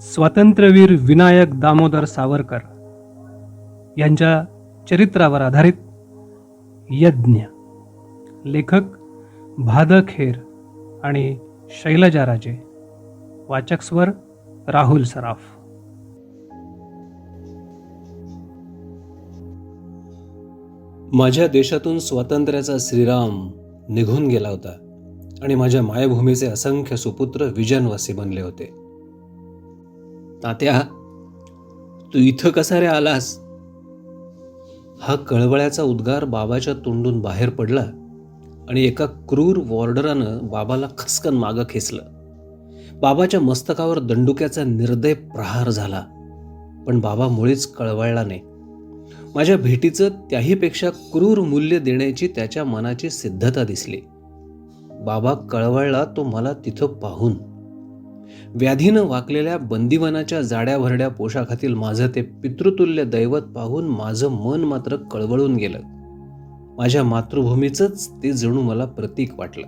स्वातंत्र्यवीर विनायक दामोदर सावरकर यांच्या चरित्रावर आधारित यज्ञ. लेखक भादखेर आणि शैलजा राजे. वाचक स्वर राहुल सराफ. माझ्या देशातून स्वातंत्र्याचा श्रीराम निघून गेला होता आणि माझ्या मायभूमीचे असंख्य सुपुत्र विजनवासी बनले होते. तात्या तू इथं कसा रे आलास? हा कळवळ्याचा उद्गार बाबाच्या तोंडून बाहेर पडला आणि एका क्रूर वॉर्डरानं बाबाला खसकन मागं खेचलं. बाबाच्या मस्तकावर दंडुक्याचा निर्दय प्रहार झाला पण बाबा मुळीच कळवळला नाही. माझ्या भेटीचं त्याहीपेक्षा क्रूर मूल्य देण्याची त्याच्या मनाची सिद्धता दिसली. बाबा कळवळला तो मला तिथं पाहून व्याधीनं वाकलेल्या बंदिवानाच्या जाड्या भरड्या पोशाखातील माझं ते पितृतुल्य दैवत पाहून माझं मन मात्र कळवळून गेलं. माझ्या मातृभूमीचंच ते जणू मला प्रतीक वाटलं.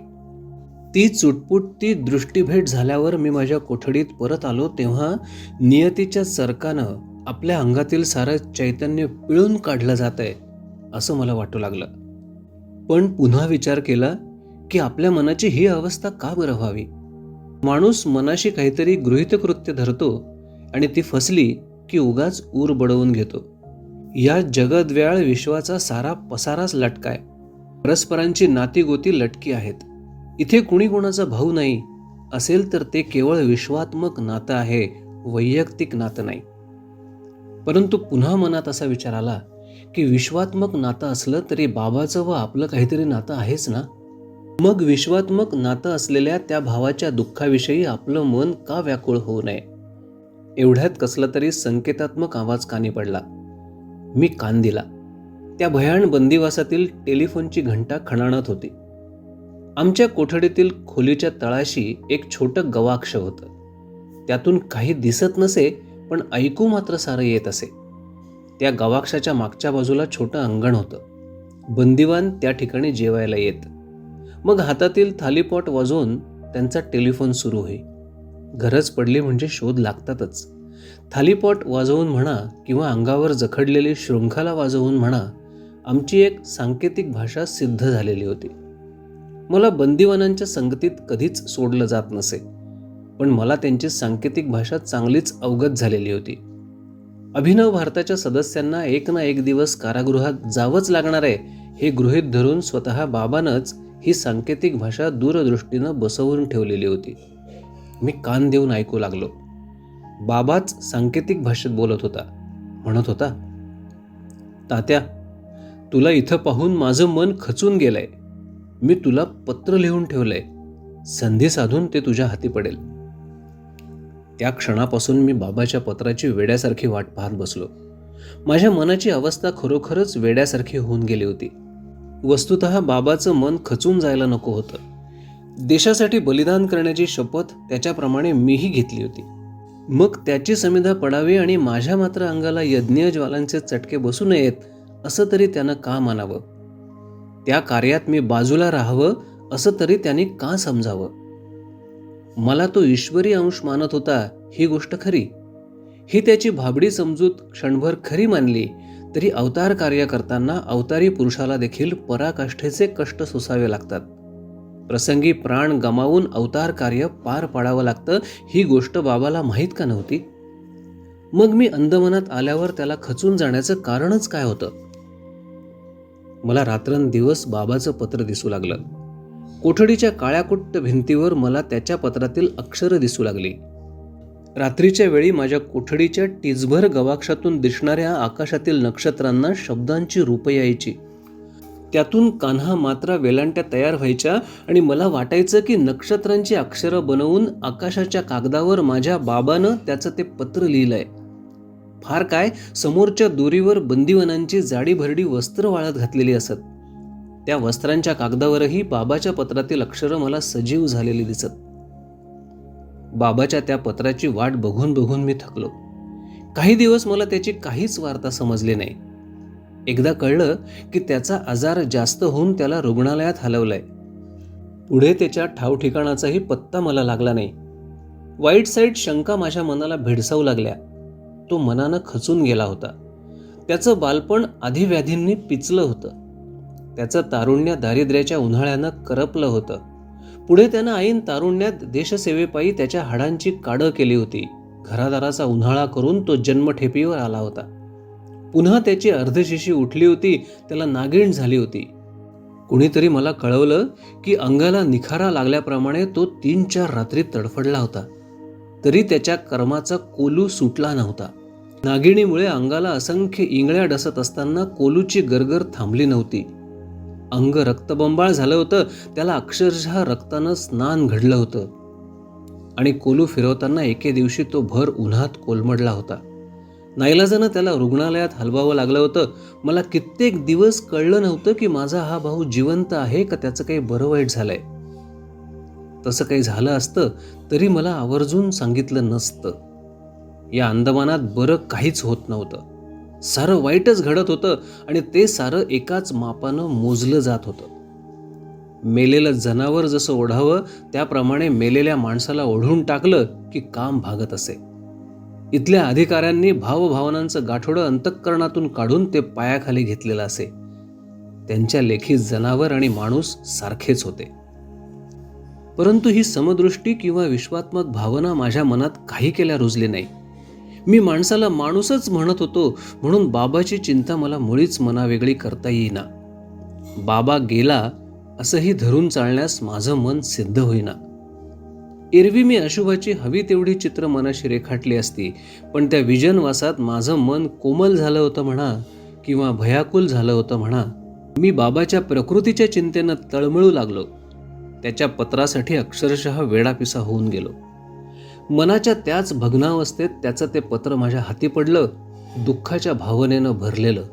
ती चुटपुट ती दृष्टीभेट झाल्यावर मी माझ्या कोठडीत परत आलो तेव्हा नियतीच्या सरकानं आपल्या अंगातील सारं चैतन्य पिळून काढलं जात आहे असं मला वाटू लागलं. पण पुन्हा विचार केला की आपल्या मनाची ही अवस्था का बरं व्हावी? माणूस मनाशी काहीतरी गृहितकृत्य धरतो आणि ती फसली की उगाच ऊर बडवून घेतो. या जगद्व्याळ विश्वाचा सारा पसाराच लटकाय. परस्परांची नातीगोती लटकी आहेत. इथे कुणी कोणाचा भाऊ नाही. असेल तर ते केवळ विश्वात्मक नातं आहे वैयक्तिक नातं नाही. परंतु पुन्हा मनात असा विचार आला की विश्वात्मक नातं असलं तरी बाबाचं व आपलं काहीतरी नातं आहेच ना? मग विश्वात्मक नातं असलेल्या त्या भावाच्या दुःखाविषयी आपलं मन का व्याकुळ होऊ नये? एवढ्यात कसला तरी संकेतात्मक आवाज कानी पडला. मी कान दिला. त्या भयाण बंदिवासातील टेलिफोनची घंटा खणाणत होती. आमच्या कोठडीतील खोलीच्या तळाशी एक छोटं गवाक्ष होतं. त्यातून काही दिसत नसे पण ऐकू मात्र सारं येत असे. त्या गवाक्षाच्या मागच्या बाजूला छोटं अंगण होतं. बंदिवान त्या ठिकाणी जेवायला येत. मग हातातील थालीपॉट वाजवून त्यांचा टेलिफोन सुरू होई. गरज पडली म्हणजे शोध लागतातच. थालीपॉट वाजवून म्हणा किंवा अंगावर जखडलेली शृंखला वाजवून म्हणा आमची एक सांकेतिक भाषा सिद्ध झालेली होती. मला बंदिवानांच्या संगतीत कधीच सोडलं जात नसे पण मला त्यांची सांकेतिक भाषा चांगलीच अवगत झालेली होती. अभिनव भारताच्या सदस्यांना एक ना एक दिवस कारागृहात जावंच लागणार आहे हे गृहीत धरून स्वतः बाबानंच ही सांकेतिक भाषा दूरदृष्टीनं बसवून ठेवलेली होती. मी कान देऊन ऐकू लागलो. बाबाच सांकेतिक भाषेत बोलत होता. म्हणत होता तात्या तुला इथं पाहून माझं मन खचून गेलंय. मी तुला पत्र लिहून ठेवलंय. संधी साधून ते तुझ्या हाती पडेल. त्या क्षणापासून मी बाबाच्या पत्राची वेड्यासारखी वाट पाहत बसलो. माझ्या मनाची अवस्था खरोखरच वेड्यासारखी होऊन गेली होती. वस्तुत बाबाचं मन खचून जायला नको होतं. देशासाठी बलिदान करण्याची शपथ त्याच्याप्रमाणे मीही घेतली होती. मग त्याची समिधा पडावी आणि माझ्या मात्र अंगाला यज्ञ ज्वालांचे चटके बसू नयेत असं तरी त्यानं का मानावं? त्या कार्यात मी बाजूला राहावं असं तरी त्यांनी का समजावं? मला तो ईश्वरी अंश मानत होता ही गोष्ट खरी. ही त्याची भाबडी समजूत क्षणभर खरी मानली तरी अवतार कार्य करताना अवतारी पुरुषाला देखील पराकाष्ठेचे कष्ट सोसावे लागतात. प्रसंगी प्राण गमावून अवतार कार्य पार पाडावं लागतं ही गोष्ट बाबाला माहीत का नव्हती? मग मी अंदमनात आल्यावर त्याला खचून जाण्याचं कारणच काय होतं? मला रात्रंदिवस बाबाचं पत्र दिसू लागलं. कोठडीच्या काळ्याकुट्ट भिंतीवर मला त्याच्या पत्रातील अक्षरं दिसू लागली. रात्रीच्या वेळी माझ्या कोठडीच्या टिचभर गवाक्षातून दिसणाऱ्या आकाशातील नक्षत्रांना शब्दांची रूपं यायची. त्यातून कान्हा मात्रा वेलांट्या तयार व्हायच्या आणि मला वाटायचं की नक्षत्रांची अक्षरं बनवून आकाशाच्या कागदावर माझ्या बाबानं त्याचं ते पत्र लिहिलंय. फार काय समोरच्या दोरीवर बंदीवनांची जाडी भरडी वस्त्र वाळत घातलेली असत. त्या वस्त्रांच्या कागदावरही बाबाच्या पत्रातील अक्षरं मला सजीव झालेली दिसत. बाबाच्या त्या पत्राची वाट बघून बघून मी थकलो. काही दिवस मला त्याची काहीच वार्ता समजली नाही. एकदा कळलं की त्याचा आजार जास्त होऊन त्याला रुग्णालयात हलवलंय. पुढे त्याच्या ठावठिकाणाचाही पत्ता मला लागला नाही. वाईट साईड शंका माझ्या मनाला भेडसावू लागल्या. तो मनानं खचून गेला होता. त्याचं बालपण आधीव्याधींनी पिचलं होतं. त्याचं तारुण्य दारिद्र्याच्या उन्हाळ्यानं करपलं होतं. पुढे त्यानं ऐन तारुण्यात देशसेवेपायी त्याच्या हाडांची काडं केली होती. घरादाराचा उन्हाळा करून तो जन्मठेपीवर आला होता. पुन्हा त्याची अर्धशिशी उठली होती त्याला नागिण झाली होती. कुणीतरी मला कळवलं की अंगाला निखारा लागल्याप्रमाणे तो तीन चार रात्री तडफडला होता. तरी त्याच्या कर्माचा कोलू सुटला नव्हता. नागिणीमुळे अंगाला असंख्य इंगळ्या डसत असताना कोलूची गरगर थांबली नव्हती. अंग रक्तबंबाळ झालं होतं. त्याला अक्षरशः रक्तानं स्नान घडलं होतं. आणि कोलू फिरवताना एके दिवशी तो भर उन्हात कोलमडला होता. नाईलाजानं त्याला रुग्णालयात हलवावं लागलं होतं. मला कित्येक दिवस कळलं नव्हतं की माझा हा भाऊ जिवंत आहे का त्याचं काही बरं वाईट झालंय. तसं काही झालं असतं तरी मला आवर्जून सांगितलं नसतं. या अंदमानात बरं काहीच होत नव्हतं. सारं वाईटच घडत होतं आणि ते सारं एकाच मापानं मोजलं जात होतं. मेलेलं जनावर जसं ओढावं त्याप्रमाणे मेलेल्या माणसाला ओढून टाकलं की काम भागत असे. इथल्या अधिकाऱ्यांनी भावभावनांचं गाठोडं अंतःकरणातून काढून ते पायाखाली घेतलेलं असे. त्यांच्या लेखी जनावर आणि माणूस सारखेच होते. परंतु ही समदृष्टी किंवा विश्वात्मक भावना माझ्या मनात काही केल्या रुजली नाही. मी माणसाला माणूसच म्हणत होतो म्हणून बाबाची चिंता मला मुळीच मनावेगळी करता येईना. बाबा गेला असंही धरून चालण्यास माझं मन सिद्ध होईना. एरवी मी अशुभाची हवी तेवढी चित्र मनाशी रेखाटली असती पण त्या विजनवासात माझं मन कोमल झालं होतं म्हणा किंवा भयाकुल झालं होतं म्हणा मी बाबाच्या प्रकृतीच्या चिंतेनं तळमळू लागलो. त्याच्या पत्रासाठी अक्षरशः वेडापिसा होऊन गेलो. मनाच्या त्याच भग्नावस्थेत त्याचं ते पत्र माझ्या हाती पडलं दुःखाच्या भावनेनं भरलेलं.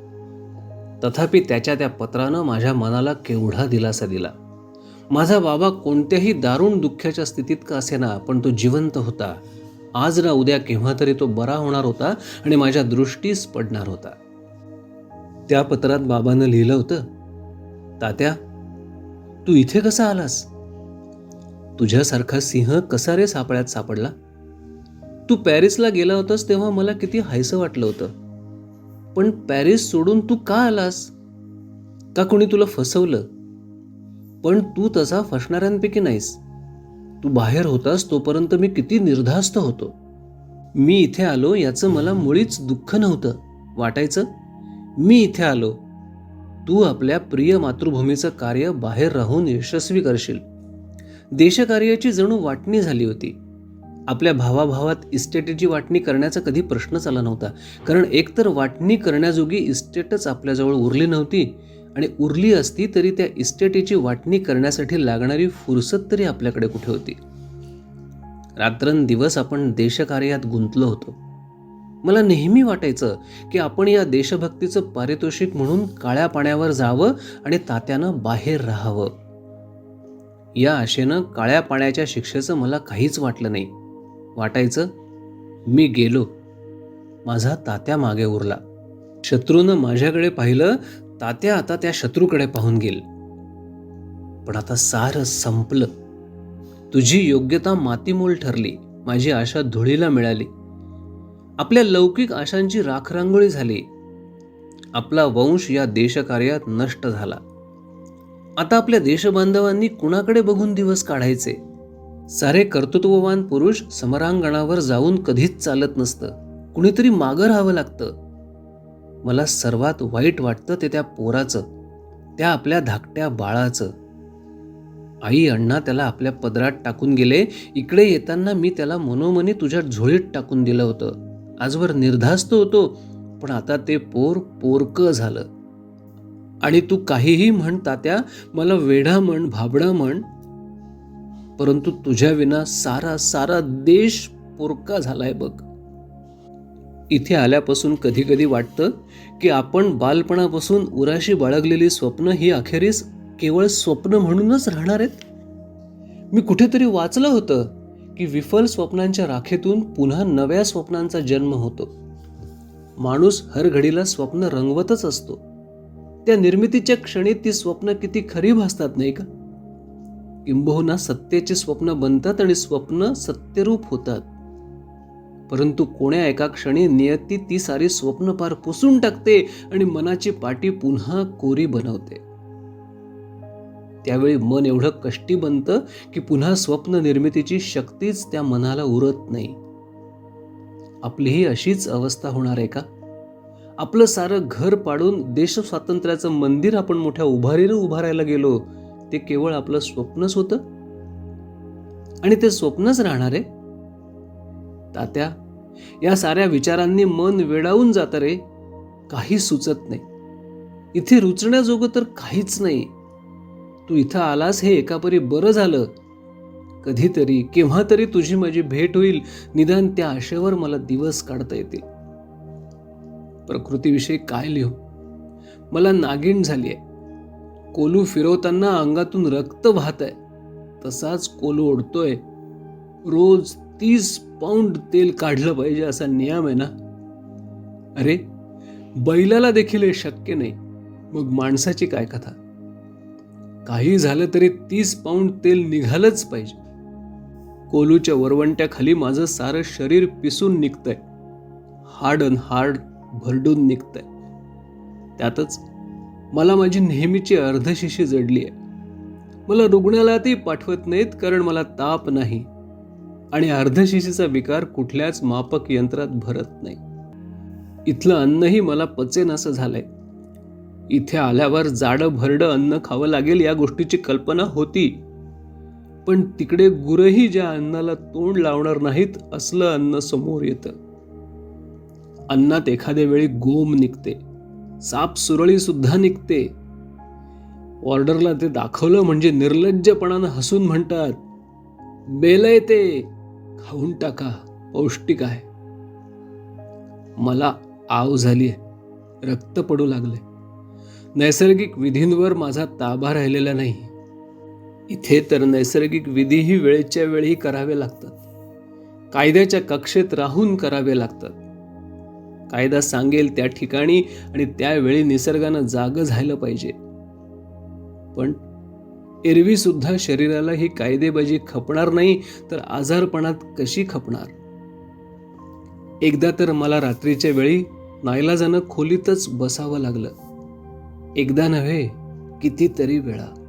तथापि त्याच्या त्या पत्रानं माझ्या मनाला केवढा दिलासा दिला. माझा बाबा कोणत्याही दारुण दुःखाच्या स्थितीत का असेना पण तो जिवंत होता. आज ना उद्या केव्हा तरी तो बरा होणार होता आणि माझ्या दृष्टीस पडणार होता. त्या पत्रात बाबानं लिहिलं होतं तात्या तू इथे कसा आलास? तुझ्यासारखा सिंह कसा रे सापळ्यात सापडला? तू पॅरिसला गेला होतास तेव्हा मला किती हायसं वाटलं होतं. पण पॅरिस सोडून तू का आलास? का कोणी तुला फसवलं? पण तू तसा फसणाऱ्यांपैकी नाहीस. तू बाहेर होतास तोपर्यंत मी किती निर्धास्त होतो. मी इथे आलो याचं मला मुळीच दुःख नव्हतं. वाटायचं? मी इथे आलो. तू आपल्या प्रिय मातृभूमीचं कार्य बाहेर राहून यशस्वी करशील. देशकार्याची जणू वाटणी झाली होती. आपल्या भावाभावात इस्टेटीची वाटणी करण्याचा कधी प्रश्नच आला नव्हता. कारण एकतर वाटणी करण्याजोगी इस्टेटच आपल्याजवळ उरली नव्हती आणि उरली असती तरी त्या इस्टेटीची वाटणी करण्यासाठी लागणारी फुरसत तरी आपल्याकडे कुठे होती? रात्रंदिवस आपण देशकार्यात गुंतलो होतो. मला नेहमी वाटायचं की आपण या देशभक्तीचं पारितोषिक म्हणून काळ्या पाण्यावर जावं आणि तात्यानं बाहेर राहावं. या आशेनं काळ्या पाण्याच्या शिक्षेचं मला काहीच वाटलं नाही. वाटायचं. मी गेलो. माझा तात्या मागे उरला. शत्रूनं माझ्याकडे पाहिलं तात्या आता त्या शत्रूकडे पाहून गेल. पण आता सारं संपलं. तुझी योग्यता मातीमोल ठरली. माझी आशा धुळीला मिळाली. आपल्या लौकिक आशांची राखरांगोळी झाली. आपला वंश या देशकार्यात नष्ट झाला. आता आपल्या देशबांधवांनी कुणाकडे बघून दिवस काढायचे? सारे कर्तृत्ववान पुरुष समरांगणावर जाऊन कधीच चालत नसतं. कुणीतरी मागं राहावं लागतं. मला सर्वात वाईट वाटतं ते त्या पोराचं त्या आपल्या धाकट्या बाळाचं. आई अण्णा त्याला आपल्या पदरात टाकून गेले. इकडे येताना मी त्याला मनोमनी तुझ्या झोळीत टाकून दिलं होतं. आजवर निर्धास्त होतो पण आता ते पोर पोरकं झालं. आणि तू काहीही म्हण तात्या मला वेढा म्हण भाबडा म्हण परंतु तुझ्या विना सारा सारा देश पोरका झालाय बघ. इथे आल्यापासून कधी कधी वाटतं की आपण बालपणापासून उराशी बाळगलेली स्वप्न ही अखेरीस केवळ स्वप्न म्हणूनच राहणार आहेत? मी कुठेतरी वाचलं होतं की विफल स्वप्नांच्या राखेतून पुन्हा नव्या स्वप्नांचा जन्म होतो. माणूस हर घडीला स्वप्न रंगवतच असतो. त्या निर्मितीच्या क्षणी ती स्वप्न किती खरी भासतात नाही का? किंबहुना सत्तेचे स्वप्न बनतात आणि स्वप्न सत्यरूप होतात. परंतु कोण्या एका क्षणी नियती ती सारी स्वप्न पार पुसून टाकते आणि मनाची पाटी पुन्हा कोरी बनवते. त्यावेळी मन एवढं कष्टी बनतं की पुन्हा स्वप्न निर्मितीची शक्तीच त्या मनाला उरत नाही. आपलीही अशीच अवस्था होणार आहे का? आपलं सारं घर पाडून देश स्वातंत्र्याचं मंदिर आपण मोठ्या उभारीनं उभारायला गेलो ते केवळ आपलं स्वप्नच होतं. आणि ते स्वप्नच राहणार. आहे तात्या या साऱ्या विचारांनी मन वेडावून जातं रे. काही सुचत नाही. इथे रुचण्याजोगं तर काहीच नाही. तू इथं आलास हे एकापरी बरं झालं. कधीतरी केव्हा तरी तुझी माझी भेट होईल. निदान त्या आशेवर मला दिवस काढता येतील. प्रकृतीविषयी काय लिहू? मला नागिण झाली आहे कोलू फिरवताना अंगातून रक्त वाहत आहे. तसाच कोलू ओढतोय. रोज तीस पाऊंड तेल काढलं पाहिजे असा नियम आहे ना? अरे बैलाला देखील हे शक्य नाही. मग माणसाची काय कथा? काही झालं तरी तीस पाऊंड तेल निघालंच पाहिजे. कोलूच्या वरवंट्याखाली माझं सारं शरीर पिसून निघतंय. हार्ड अन हार्ड भरडून निघतंय. त्यातच मला माझी नेहमीची अर्धशिशी जडली आहे. मला रुग्णालयातही पाठवत नाहीत कारण मला ताप नाही. आणि अर्धशिशीचा विकार कुठल्याच मापक यंत्रात भरत नाही. इथलं अन्नही मला पचेन असं झालंय. इथे आल्यावर जाडं भरडं अन्न खावं लागेल या गोष्टीची कल्पना होती. पण तिकडे गुरही ज्या अन्नाला तोंड लावणार नाहीत असलं अन्न समोर येतं. अन्नात एखाद्या वेळी गोम निघते. साप सुरळी सुद्धा निघते. ऑर्डरला ते दाखवलं म्हणजे निर्लज्जपणानं हसून म्हणतात बेलय ते खाऊन टाका पौष्टिक आहे. मला आव झाली रक्त पडू लागले नैसर्गिक विधींवर माझा ताबा राहिलेला नाही. इथे तर नैसर्गिक विधीही वेळेच्या वेळी करावे लागतात. कायद्याच्या कक्षेत राहून करावे लागतात. कायदा सांगेल त्या ठिकाणी आणि त्यावेळी निसर्गानं जाग झालं पाहिजे. पण एरवी सुद्धा शरीराला ही कायदेबाजी खपणार नाही तर आजारपणात कशी खपणार? एकदा तर मला रात्रीच्या वेळी नाईलाजानं खोलीतच बसावं लागलं. एकदा नव्हे कितीतरी वेळा.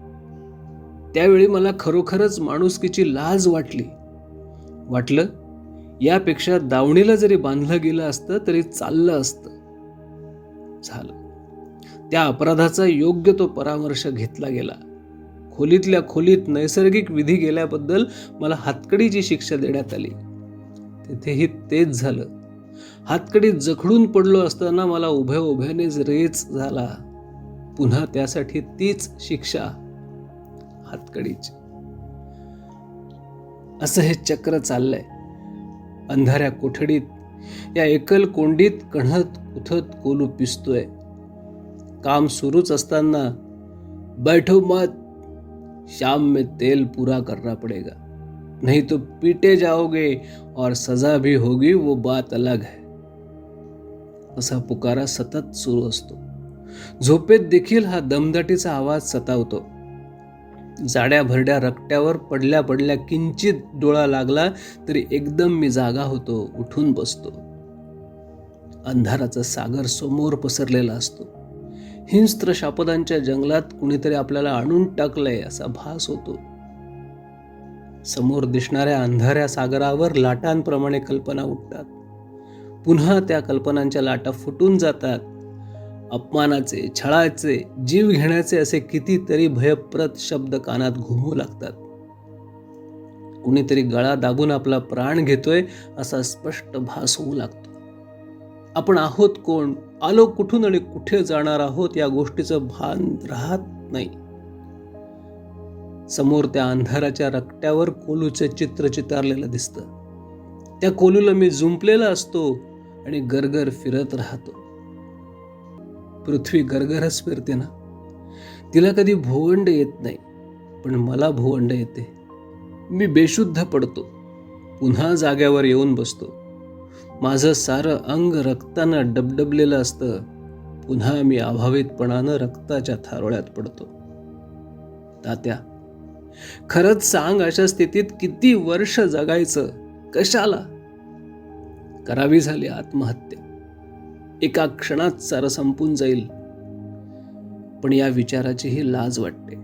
त्यावेळी मला खरोखरच माणुसकीची लाज वाटली. वाटलं यापेक्षा दावणीला जरी बांधलं गेलं असतं तरी चाललं असतं. झालं. त्या अपराधाचा योग्य तो परामर्श घेतला गेला. खोलीतल्या खोलीत नैसर्गिक विधी गेल्याबद्दल मला हातकडीची शिक्षा देण्यात आली. तिथेही तेच झालं. हातकडी जखडून पडलो असताना मला उभ्या उभ्यानेच रेच झाला. पुन्हा त्यासाठी तीच शिक्षा. हातकडीची. असं हे चक्र चाललंय. अंधाऱ्या कोठडीत या एकल कोंडीत कणहत उथत कोलू पिसतोय. काम सुरूच असताना बैठो मत शाम में तेल पूरा करना पड़ेगा. नहीं तो पीटे जाओगे और सजा भी होगी वो बात अलग है. असा पुकारा सतत सुरू असतो. झोपेत देखील हा दमदाटीचा आवाज सतावतो. जाड्या भरड्या रकट्यावर पडल्या पडल्या किंचित डोळा लागला तरी एकदम मी जागा होतो उठून बसतो. अंधाराचा सागर समोर पसरलेला असतो. हिंस्त्र शापदांच्या जंगलात कुणीतरी आपल्याला आणून टाकलंय असा भास होतो. समोर दिसणाऱ्या अंधाऱ्या सागरावर लाटांप्रमाणे कल्पना उठतात. पुन्हा त्या कल्पनांच्या लाटा फुटून जातात. अपमानाचे छळाचे जीव घेण्याचे असे कितीतरी भयप्रत शब्द कानात घुमू लागतात. कुणीतरी गळा दाबून आपला प्राण घेतोय असा स्पष्ट भास होऊ लागतो. आपण आहोत कोण? आलो कुठून आणि कुठे जाणार आहोत या गोष्टीचं भान राहत नाही. समोर त्या अंधाराच्या रकट्यावर कोलूचे चित्र चितारलेलं दिसतं. त्या कोलूला मी जुंपलेला असतो आणि गरगर फिरत राहतो. पृथ्वी गरगरच फिरते ना. तिला कधी भोवंड येत नाही पण मला भोवंड येते. मी बेशुद्ध पडतो पुन्हा जाग्यावर येऊन बसतो. माझं सारं अंग रक्तानं डबडबलेलं असतं पुन्हा मी अभावितपणानं रक्ताच्या थारोळ्यात पडतो. तात्या खरंच सांग अशा स्थितीत किती वर्ष जगायचं कशाला? करावी झाली आत्महत्या. एका क्षणात सारं संपून जाईल. पण या विचाराचीही लाज वाटते.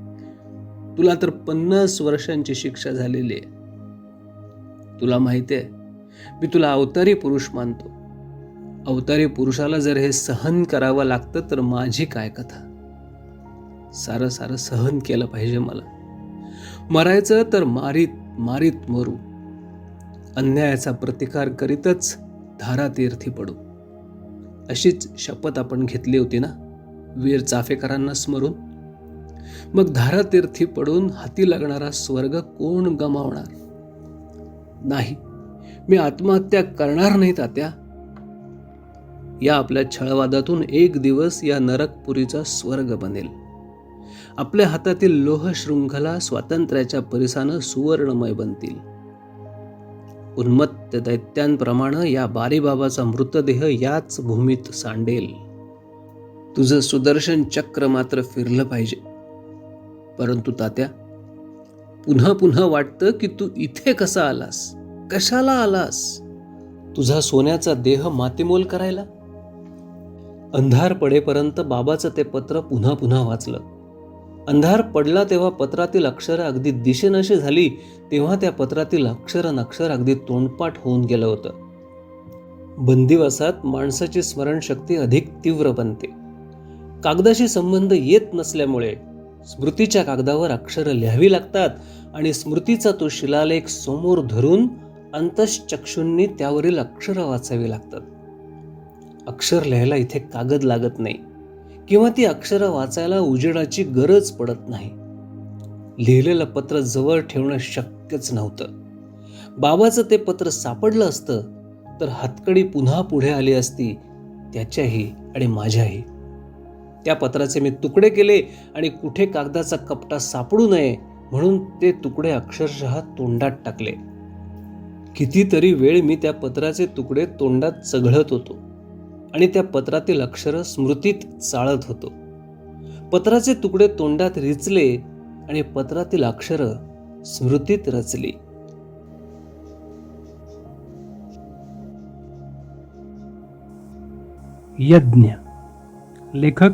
तुला तर पन्नास वर्षांची शिक्षा झालेली आहे. तुला माहिती आहे मी तुला अवतारी पुरुष मानतो. अवतारी पुरुषाला जर हे सहन करावं लागतं तर माझी काय कथा? सारं सारं सहन केलं पाहिजे मला. मरायचं तर मारीत मारीत मरू. अन्यायाचा प्रतिकार करीतच धारातीर्थी पडू. अशीच शपथ आपण घेतली होती ना? वीर चाफेकरांना स्मरून? मग धारातीर्थी पडून हाती लागणारा स्वर्ग कोण गमावणार? नाही मी आत्महत्या करणार नाही तात्या. या आपल्या छळवादातून एक दिवस या नरकपुरीचा स्वर्ग बनेल. आपल्या हातातील लोह शृंखला स्वातंत्र्याच्या परिसानं सुवर्णमय बनतील. उन्मत्त दैत्यांप्रमाणे या बारीबाबाचा मृतदेह याच भूमीत सांडेल. तुझं सुदर्शन चक्र मात्र फिरलं पाहिजे. परंतु तात्या पुन्हा पुन्हा वाटतं की तू इथे कसा आलास? कशाला आलास? तुझा सोन्याचा देह मातीमोल करायला? अंधार पडेपर्यंत बाबाचं ते पत्र पुन्हा पुन्हा वाचलं. अंधार पडला तेव्हा पत्रातील अक्षरं अगदी दिशेनशी झाली तेव्हा त्या पत्रातील अक्षर अक्षर अगदी तोंडपाठ होऊन गेलं होतं. बंदिवासात माणसाची स्मरणशक्ती अधिक तीव्र बनते. कागदाशी संबंध येत नसल्यामुळे स्मृतीच्या कागदावर अक्षरं लिहावी लागतात आणि स्मृतीचा तो शिलालेख समोर धरून अंतश्चक्षूंनी त्यावरील अक्षरं वाचावी लागतात. अक्षर लिहायला इथे कागद लागत नाही. किंवा ती अक्षरं वाचायला उजेडाची गरज पडत नाही. लिहिलेलं पत्र जवळ ठेवणं शक्यच नव्हतं. बाबाचं ते पत्र सापडलं असतं तर हातकडी पुन्हा पुढे आली असती त्याच्याही आणि माझ्याही. त्या पत्राचे मी तुकडे केले आणि कुठे कागदाचा कपटा सापडू नये म्हणून ते तुकडे अक्षरशः तोंडात टाकले. कितीतरी वेळ मी त्या पत्राचे तुकडे तोंडात चघळत होतो. आणि त्या पत्रातील अक्षर स्मृतीत चाळत होतो. पत्राचे तुकडे तोंडात रिचले आणि पत्रातील अक्षर स्मृतीत रचली. यज्ञ लेखक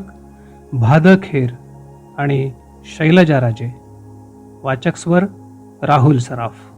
भादखेर आणि शैलजा राजे वाचक स्वर राहुल सराफ.